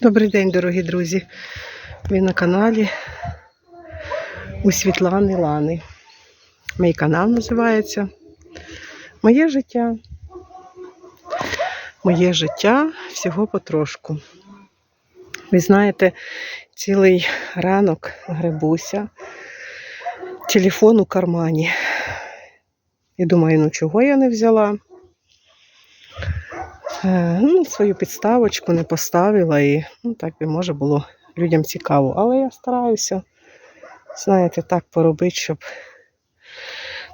Добрий день, дорогі друзі. Ви на каналі у Світлани Лани. Мій канал називається Моє життя. Моє життя всього потрошку. Ви знаєте, цілий ранок гребуся, телефон у кармані. І думаю, ну чого я не взяла? Е, ну, свою підставочку не поставила і ну, так би може було людям цікаво. Але я стараюся, знаєте, так поробити, щоб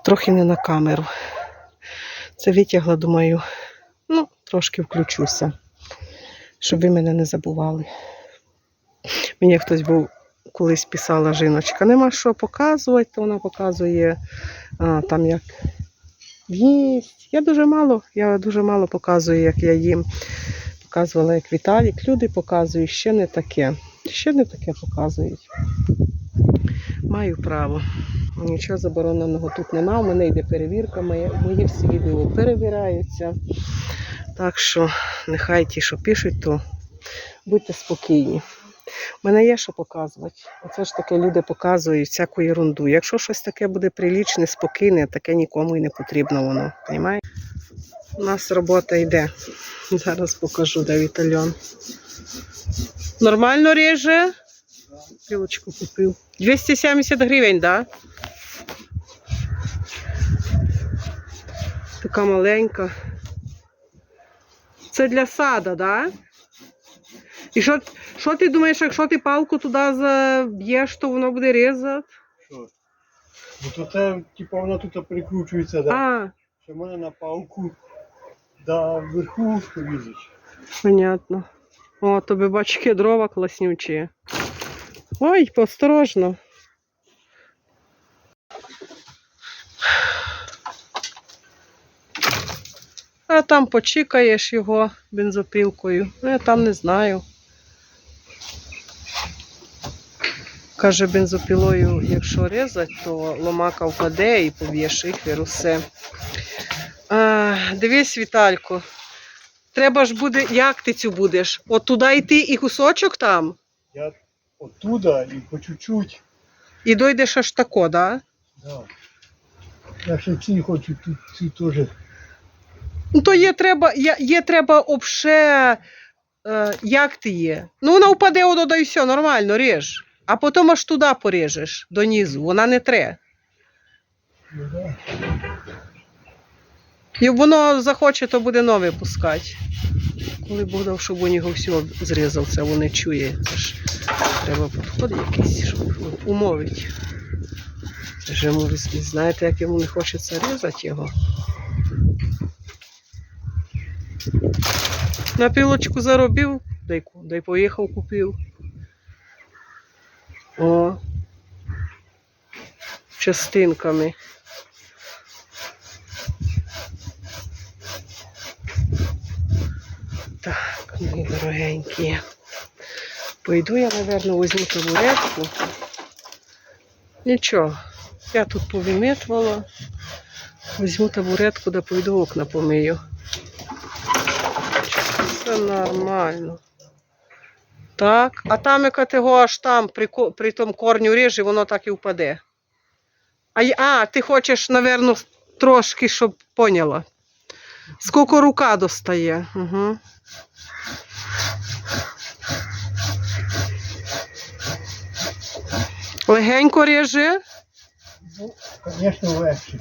трохи не на камеру. Це витягла, думаю, ну, трошки включуся, щоб ви мене не забували. Мені хтось був колись писала жіночка, нема що показувати, то вона показує а, там як Єсть. Я дуже мало, я дуже мало показую, як я їм. Показувала, як Віталік. Люди показують, ще не таке. Ще не таке показують. Маю право. Нічого забороненого тут нема. У мене йде перевірка, мої, мої всі відео перевіряються. Так що нехай ті, що пишуть, то будьте спокійні. У мене є що показувати. Оце ж таке люди показують всяку ерунду. Якщо щось таке буде прилічне, спокійне, таке нікому і не потрібно воно. Понімаєте? У нас робота йде. Зараз покажу, де Вітальон. Нормально реже? Пілочку купив. 270 гривень, так? Да? Така маленька. Це для сада, так? Да? І що, що ти думаєш, якщо ти палку туди заб'єш, то воно буде різати? Що? Ну то це, типу, вона тут прикручується, да? А, Що мене на палку до верху різать. понятно. О, тобі бачки дрова класнючі. Ой, осторожно. А там почикаєш його бензопилкою. Ну, я там не знаю. Каже, бензопилою, якщо різати, то ломака впаде і поб'є шифер, усе. А, дивись, Віталько. Треба ж буде, як ти цю будеш? От туди йти і кусочок там, Я оттуда і по чуть-чуть, і дойдеш аж тако, да? да. Я ще ці хочу тут ці теж. Ну, то є треба, є, є треба обше, е, як ти є. Ну, вона впаде одо, і все, нормально, ріж. А потім аж туди поріжеш, донизу, вона не тре. І воно захоче, то буде нове пускати. Коли Бог щоб у нього все зрізав, це воно чує. Це ж треба підход якийсь, щоб умовити. Це ж йому, знаєте, як йому не хочеться різати його. На пілочку заробив, дай, дай поїхав, купив. О. Частинками. Так, мої дорогенькі. Пойду я, напевно, візьму табуретку. Нічого, я тут повимитувала. Візьму табуретку, да пойду окна помию. Все нормально. Так, а там, яка ти го аж там при, при тому корню ріже, воно так і впаде. А, а ти хочеш, напевно, трошки, щоб поняла. Скільки рука достає. Угу. Легенько ріже. Ну, звісно, легше.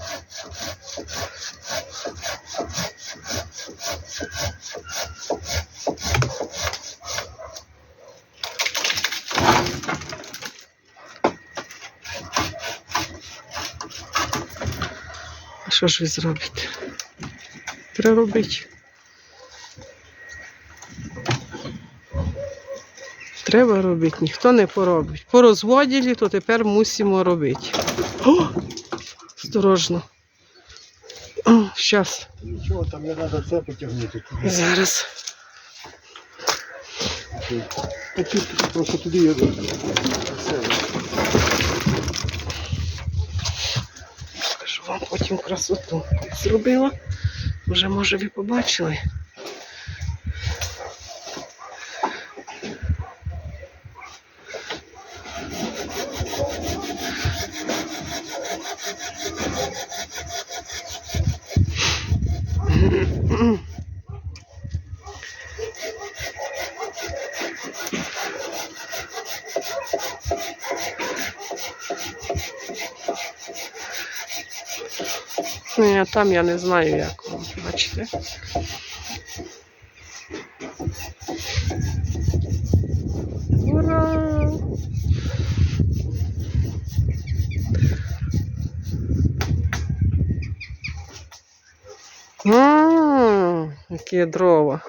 Що ж ви зробите? Треба робити. Треба робити, ніхто не поробить. Порозводили, то тепер мусимо робити. О! Осторожно. Щас. Нічого, там не треба це потягнути. Зараз. Просто туди я потім красоту зробила. Вже, може, ви побачили. А там я не знаю, як вам, бачите. Ура! Ммм, які дрова.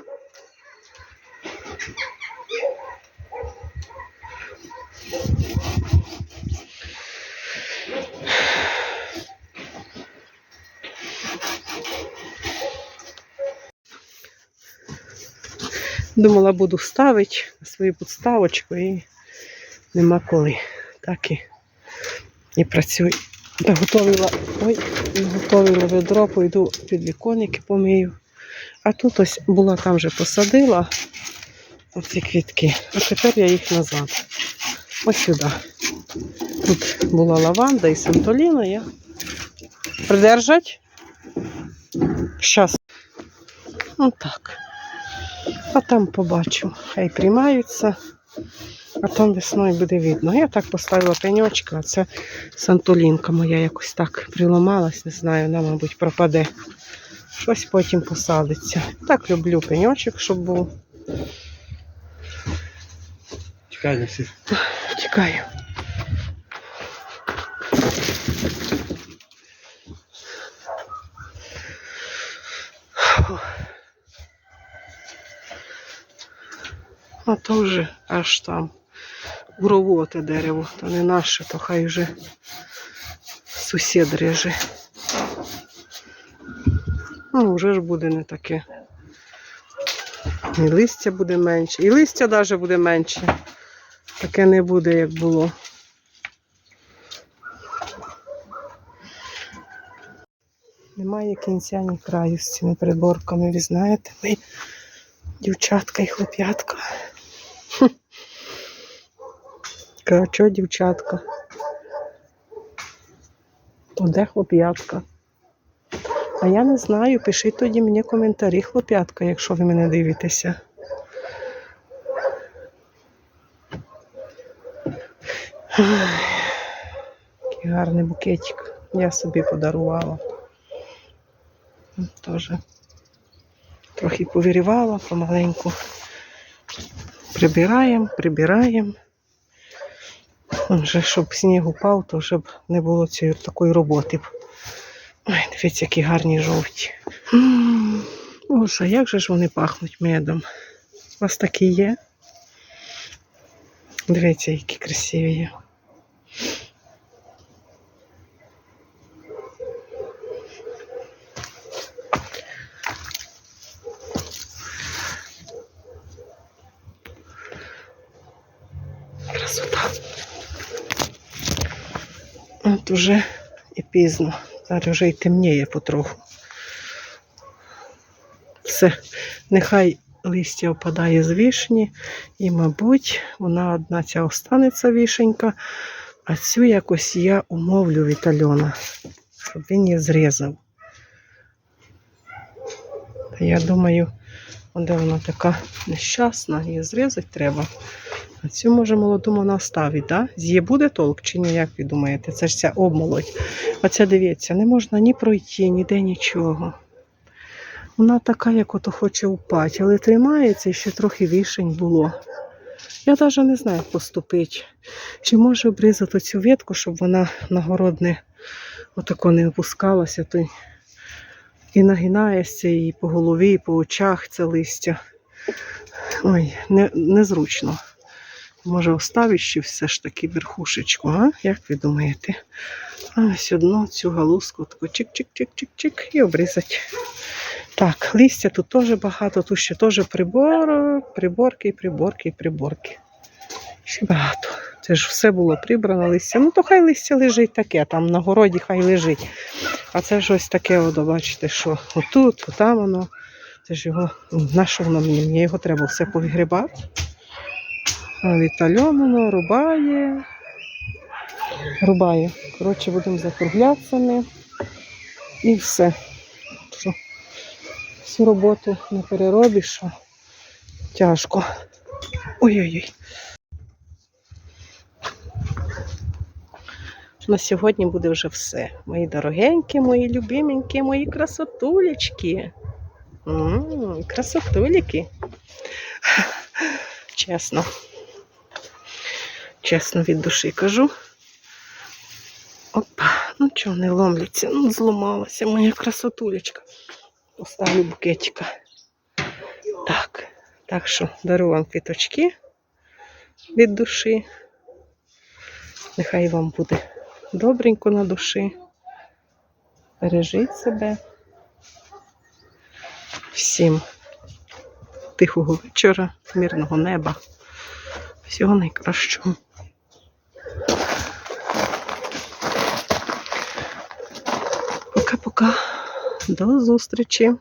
Думала, буду ставити на свою підставочку і нема коли. Так і, і працюю. Наготовила, ой, наготовила ведро, пойду під віконники помию. А тут ось була там вже посадила оці квітки, а тепер я їх назад. Ось сюди. Тут була лаванда і сантоліна. Я придержать. Щас. Отак. А там побачу. Хай приймаються, а там весною буде видно. Я так поставила пеньочка, а це сантулінка моя якось так приламалась, не знаю, вона, мабуть, пропаде. Щось потім посадиться. Так люблю пеньочок, щоб був. Чекай, всіх. всі. А то вже аж там уровоте дерево, то не наше, то хай вже сусід реже. Ну, вже ж буде не таке. І листя буде менше. І листя навіть буде менше. Таке не буде, як було. Немає кінця ні краю з цими приборками, ви знаєте, ми дівчатка і хлоп'ятка. Хм. Кажу, дівчатка? То де хлоп'ятка? А я не знаю, пишіть тоді мені коментарі, хлоп'ятка, якщо ви мене дивитеся. Який гарний букетик. Я собі подарувала. М, Теж трохи повірювала помаленьку. Прибираємо, прибираємо. Вже щоб сніг упав, то вже б не було цієї такої роботи. Ой, дивіться, які гарні жовті. Боже, як же ж вони пахнуть медом? У вас такі є? Дивіться, які красиві є. Красота. От уже і пізно. Зараз вже й темніє потроху. Все, нехай листя опадає з вишні, і, мабуть, вона одна ця останеться вишенька, а цю якось я умовлю Вітальона, щоб він її зрізав. Та я думаю, де вона така нещасна, її зрізати треба. А цю може молоду вона оставить, да? З її буде толк чи ні, як ви думаєте? Це ж ця обмолодь. Оця дивіться, не можна ні пройти, ніде нічого. Вона така, як ото хоче упати, але тримається і ще трохи вишень було. Я навіть не знаю, як поступити. Чи може обрізати цю ветку, щоб вона на город не отако не опускалася, то і нагинається і по голові, і по очах це листя. Ой, не, незручно. Може, оставити ще все ж таки верхушечку, а? Як ви думаєте? Ось одну цю галузку таку чик-чик-чик-чик-чик і обрізати. Так, листя тут теж багато, тут ще теж прибор, приборки, приборки, приборки. Ще багато. Це ж все було прибрано листя. Ну, то хай листя лежить таке, там на городі хай лежить. А це ж ось таке, от, бачите, що отут, отам воно. Це ж його, на що воно мені? Мені його треба все повигрібати. А рубає. Рубає Коротше, будемо закруглятися ми. І все. Що всю роботу не переробиш, що тяжко. Ой-ой-ой. На сьогодні буде вже все. Мої дорогенькі, мої любименькі, мої красотулечки. М, Красотуліки. Чесно. Чесно від душі кажу. Опа, ну чого не ломляться? Ну, зламалася моя красотулечка. Поставлю букетика. Так, так що дару вам квіточки від душі. Нехай вам буде добренько на душі. Бережіть себе. Всім тихого вечора, мирного неба. Всього найкращого. Пока-пока. До зустрічі.